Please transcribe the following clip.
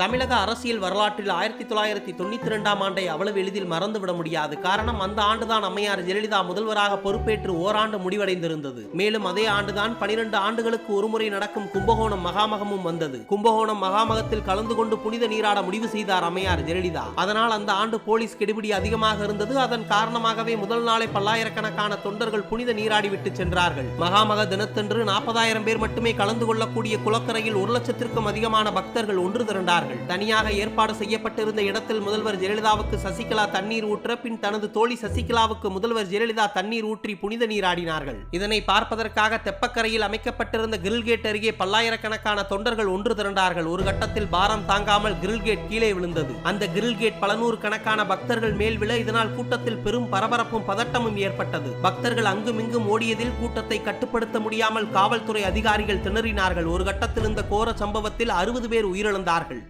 தமிழக அரசியல் வரலாற்றில் ஆயிரத்தி தொள்ளாயிரத்தி தொண்ணூத்தி ரெண்டாம் ஆண்டை அவ்வளவு எளிதில் மறந்துவிட முடியாது. காரணம் அந்த ஆண்டுதான் அம்மையார் ஜெயலலிதா முதல்வராக பொறுப்பேற்று ஓராண்டு முடிவடைந்திருந்தது. மேலும் அதே ஆண்டுதான் பனிரெண்டு ஆண்டுகளுக்கு ஒருமுறை நடக்கும் கும்பகோணம் மகாமகமும் வந்தது. கும்பகோணம் மகாமகத்தில் கலந்து கொண்டு புனித நீராட முடிவு செய்தார் அம்மையார் ஜெயலலிதா. அதனால் அந்த ஆண்டு போலீஸ் கெடுபிடி அதிகமாக இருந்தது. அதன் காரணமாகவே முதல் நாளே பல்லாயிரக்கணக்கான தொண்டர்கள் புனித நீராடி விட்டு சென்றார்கள். மகாமக தினத்தன்று நாற்பதாயிரம் பேர் மட்டுமே கலந்து கொள்ளக்கூடிய குளக்கரையில் ஒரு லட்சத்திற்கும் அதிகமான பக்தர்கள் ஒன்று திரண்டார்கள். தனியாக ஏற்பாடு செய்யப்பட்டிருந்த இடத்தில் முதல்வர் ஜெயலலிதாவுக்கு சசிகலா தண்ணீர் ஊற்ற பின் தனது தோழி சசிகலாவுக்கு முதல்வர் ஜெயலலிதா தண்ணீர் ஊற்றி புனித நீராடினார்கள். இதனை பார்ப்பதற்காக தெப்பக்கரையில் அமைக்கப்பட்டிருந்த கிரில் கேட் அருகே பல்லாயிரக்கணக்கான தொண்டர்கள் ஒன்று திரண்டார்கள். ஒரு கட்டத்தில் பாரம் தாங்காமல் கிரில் கேட் கீழே விழுந்தது. அந்த கிரில் கேட் பல நூறு கணக்கான பக்தர்கள் மேல் விழ இதனால் கூட்டத்தில் பெரும் பரபரப்பும் பதட்டமும் ஏற்பட்டது. பக்தர்கள் அங்குமிங்கும் ஓடியதில் கூட்டத்தை கட்டுப்படுத்த முடியாமல் காவல்துறை அதிகாரிகள் திணறினார்கள். ஒரு கட்டத்தில் இந்த கோர சம்பவத்தில் அறுபது பேர் உயிரிழந்தார்கள்.